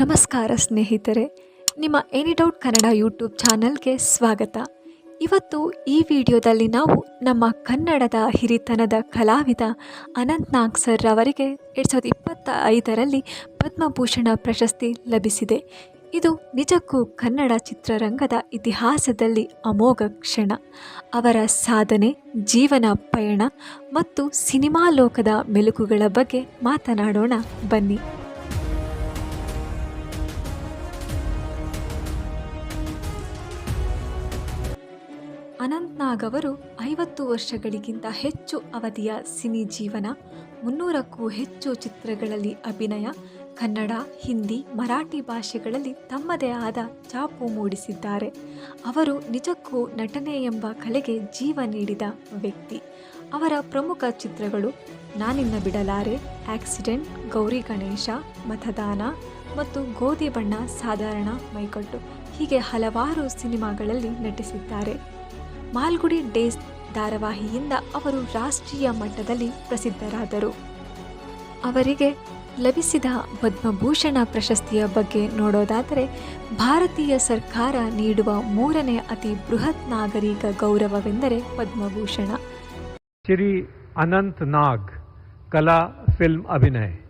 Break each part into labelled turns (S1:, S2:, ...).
S1: ನಮಸ್ಕಾರ ಸ್ನೇಹಿತರೆ, ನಿಮ್ಮ ಎನಿ ಡೌಟ್ ಕನ್ನಡ ಯೂಟ್ಯೂಬ್ ಚಾನಲ್ಗೆ ಸ್ವಾಗತ. ಇವತ್ತು ಈ ವಿಡಿಯೋದಲ್ಲಿ ನಾವು ನಮ್ಮ ಕನ್ನಡದ ಹಿರಿತನದ ಕಲಾವಿದ ಅನಂತ್ ನಾಗ್ ಸರ್ ಅವರಿಗೆ ಎರಡು ಸಾವಿರದ ಇಪ್ಪತ್ತ ಐದರಲ್ಲಿ ಪದ್ಮಭೂಷಣ ಪ್ರಶಸ್ತಿ ಲಭಿಸಿದೆ. ಇದು ನಿಜಕ್ಕೂ ಕನ್ನಡ ಚಿತ್ರರಂಗದ ಇತಿಹಾಸದಲ್ಲಿ ಅಮೋಘ ಕ್ಷಣ. ಅವರ ಸಾಧನೆ, ಜೀವನ ಪಯಣ ಮತ್ತು ಸಿನಿಮಾ ಲೋಕದ ಮೆಲುಕುಗಳ ಬಗ್ಗೆ ಮಾತನಾಡೋಣ ಬನ್ನಿ. ಅನಂತ್ ನಾಗ್ ಅವರು ಐವತ್ತು ವರ್ಷಗಳಿಗಿಂತ ಹೆಚ್ಚು ಅವಧಿಯ ಸಿನಿ ಜೀವನ, ಮುನ್ನೂರಕ್ಕೂ ಹೆಚ್ಚು ಚಿತ್ರಗಳಲ್ಲಿ ಅಭಿನಯ, ಕನ್ನಡ, ಹಿಂದಿ, ಮರಾಠಿ ಭಾಷೆಗಳಲ್ಲಿ ತಮ್ಮದೇ ಆದ ಛಾಪು ಮೂಡಿಸಿದ್ದಾರೆ. ಅವರು ನಿಜಕ್ಕೂ ನಟನೆ ಎಂಬ ಕಲೆಗೆ ಜೀವ ನೀಡಿದ ವ್ಯಕ್ತಿ. ಅವರ ಪ್ರಮುಖ ಚಿತ್ರಗಳು ನಾನಿನ್ನ ಬಿಡಲಾರೆ, ಆಕ್ಸಿಡೆಂಟ್, ಗೌರಿ ಗಣೇಶ, ಮತದಾನ ಮತ್ತು ಗೋಧಿ ಬಣ್ಣ ಸಾಧಾರಣ ಮೈಕಟ್ಟು ಹೀಗೆ ಹಲವಾರು ಸಿನಿಮಾಗಳಲ್ಲಿ ನಟಿಸಿದ್ದಾರೆ. ಮಾಲ್ಗುಡಿ ಡೇಸ್ ಧಾರಾವಾಹಿಯಿಂದ ಅವರು ರಾಷ್ಟ್ರೀಯ ಮಟ್ಟದಲ್ಲಿ ಪ್ರಸಿದ್ಧರಾದರು. ಅವರಿಗೆ ಲಭಿಸಿದ ಪದ್ಮಭೂಷಣ ಪ್ರಶಸ್ತಿಯ ಬಗ್ಗೆ ನೋಡೋದಾದರೆ, ಭಾರತೀಯ ಸರ್ಕಾರ ನೀಡುವ ಮೂರನೇ ಅತಿ ಬೃಹತ್ ನಾಗರಿಕ ಗೌರವವೆಂದರೆ ಪದ್ಮಭೂಷಣ.
S2: ಶ್ರೀ ಅನಂತ್ ನಾಗ್, ಕಲಾ, ಫಿಲ್ಮ್ ಅಭಿನಯ.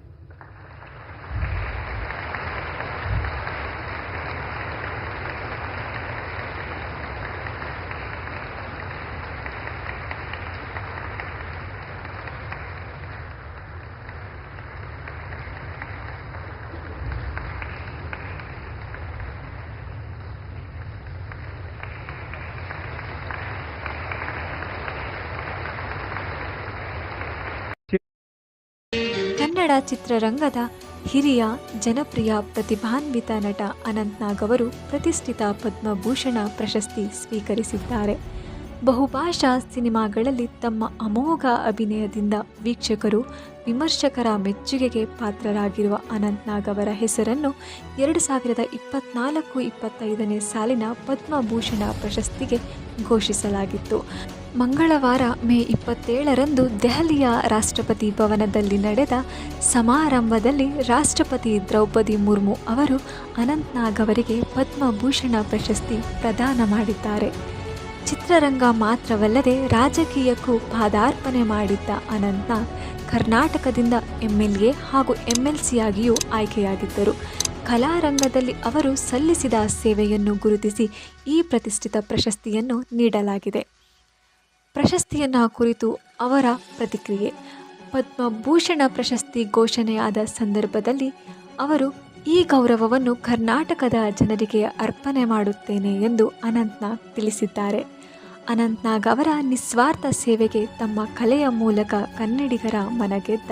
S1: ಕನ್ನಡ ಚಿತ್ರರಂಗದ ಹಿರಿಯ ಜನಪ್ರಿಯ ಪ್ರತಿಭಾನ್ವಿತ ನಟ ಅನಂತ್ನಾಗ್ ಅವರು ಪ್ರತಿಷ್ಠಿತ ಪದ್ಮಭೂಷಣ ಪ್ರಶಸ್ತಿ ಸ್ವೀಕರಿಸಿದ್ದಾರೆ. ಬಹುಭಾಷಾ ಸಿನಿಮಾಗಳಲ್ಲಿ ತಮ್ಮ ಅಮೋಘ ಅಭಿನಯದಿಂದ ವೀಕ್ಷಕರು, ವಿಮರ್ಶಕರ ಮೆಚ್ಚುಗೆಗೆ ಪಾತ್ರರಾಗಿರುವ ಅನಂತ್ ನಾಗ್ ಅವರ ಹೆಸರನ್ನು ಎರಡು ಸಾವಿರದ ಇಪ್ಪತ್ನಾಲ್ಕು ಇಪ್ಪತ್ತೈದನೇ ಸಾಲಿನ ಪದ್ಮಭೂಷಣ ಪ್ರಶಸ್ತಿಗೆ ಘೋಷಿಸಲಾಗಿತ್ತು. ಮಂಗಳವಾರ ಮೇ ಇಪ್ಪತ್ತೇಳರಂದು ದೆಹಲಿಯ ರಾಷ್ಟ್ರಪತಿ ಭವನದಲ್ಲಿ ನಡೆದ ಸಮಾರಂಭದಲ್ಲಿ ರಾಷ್ಟ್ರಪತಿ ದ್ರೌಪದಿ ಮುರ್ಮು ಅವರು ಅನಂತ್ ನಾಗ್ ಅವರಿಗೆ ಪದ್ಮಭೂಷಣ ಪ್ರಶಸ್ತಿ ಪ್ರದಾನ ಮಾಡಿದ್ದಾರೆ. ಚಿತ್ರರಂಗ ಮಾತ್ರವಲ್ಲದೆ ರಾಜಕೀಯಕ್ಕೂ ಪಾದಾರ್ಪಣೆ ಮಾಡಿದ್ದ ಅನಂತ ಕರ್ನಾಟಕದಿಂದ ಎಂ ಎಲ್ ಎ ಹಾಗೂ ಎಂ ಎಲ್ ಸಿಯಾಗಿಯೂ ಆಯ್ಕೆಯಾಗಿದ್ದರು. ಕಲಾರಂಗದಲ್ಲಿ ಅವರು ಸಲ್ಲಿಸಿದ ಸೇವೆಯನ್ನು ಗುರುತಿಸಿ ಈ ಪ್ರತಿಷ್ಠಿತ ಪ್ರಶಸ್ತಿಯನ್ನು ನೀಡಲಾಗಿದೆ. ಪ್ರಶಸ್ತಿಯನ್ನು ಕುರಿತು ಅವರ ಪ್ರತಿಕ್ರಿಯೆ. ಪದ್ಮಭೂಷಣ ಪ್ರಶಸ್ತಿ ಘೋಷಣೆಯಾದ ಸಂದರ್ಭದಲ್ಲಿ ಅವರು, ಈ ಗೌರವವನ್ನು ಕರ್ನಾಟಕದ ಜನರಿಗೆ ಅರ್ಪಣೆ ಮಾಡುತ್ತೇನೆ ಎಂದು ಅನಂತ್ನಾಗ್ ತಿಳಿಸಿದ್ದಾರೆ. ಅನಂತ್ನಾಗ್ ಅವರ ನಿಸ್ವಾರ್ಥ ಸೇವೆಗೆ ತಮ್ಮ ಕಲೆಯ ಮೂಲಕ ಕನ್ನಡಿಗರ ಮನಗೆದ್ದ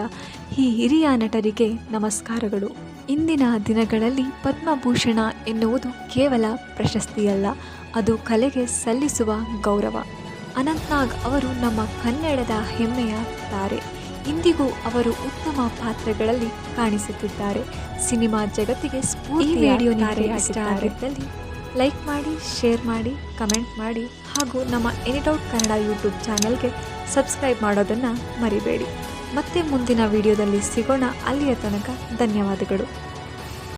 S1: ಈ ಹಿರಿಯ ನಟರಿಗೆ ನಮಸ್ಕಾರಗಳು. ಇಂದಿನ ದಿನಗಳಲ್ಲಿ ಪದ್ಮಭೂಷಣ ಎನ್ನುವುದು ಕೇವಲ ಪ್ರಶಸ್ತಿಯಲ್ಲ ಅದು ಕಲೆಗೆ ಸಲ್ಲಿಸುವ ಗೌರವ. ಅನಂತ್ನಾಗ್ ಅವರು ನಮ್ಮ ಕನ್ನಡದ ಹೆಮ್ಮೆಯ ತಾರೆ ಇಂದಿಗೂ ಅವರು ಉತ್ತಮ ಪಾತ್ರಗಳಲ್ಲಿ ಕಾಣಿಸುತ್ತಿದ್ದಾರೆ. ಸಿನಿಮಾ ಜಗತ್ತಿಗೆ ಸ್ಫೂರ್ತಿ ವಿಡಿಯೋ ಇಷ್ಟ ಆಗಿದ್ದಲ್ಲಿ ಲೈಕ್ ಮಾಡಿ ಶೇರ್ ಮಾಡಿ ಕಮೆಂಟ್ ಮಾಡಿ. ಹಾಗೂ ನಮ್ಮ ಎನಿಟೌಟ್ ಕನ್ನಡ ಯೂಟ್ಯೂಬ್ ಚಾನಲ್ಗೆ ಸಬ್ಸ್ಕ್ರೈಬ್ ಮಾಡೋದನ್ನು ಮರಿಬೇಡಿ. ಮತ್ತೆ ಮುಂದಿನ ವಿಡಿಯೋದಲ್ಲಿ ಸಿಗೋಣ. ಅಲ್ಲಿಯ ತನಕ ಧನ್ಯವಾದಗಳು.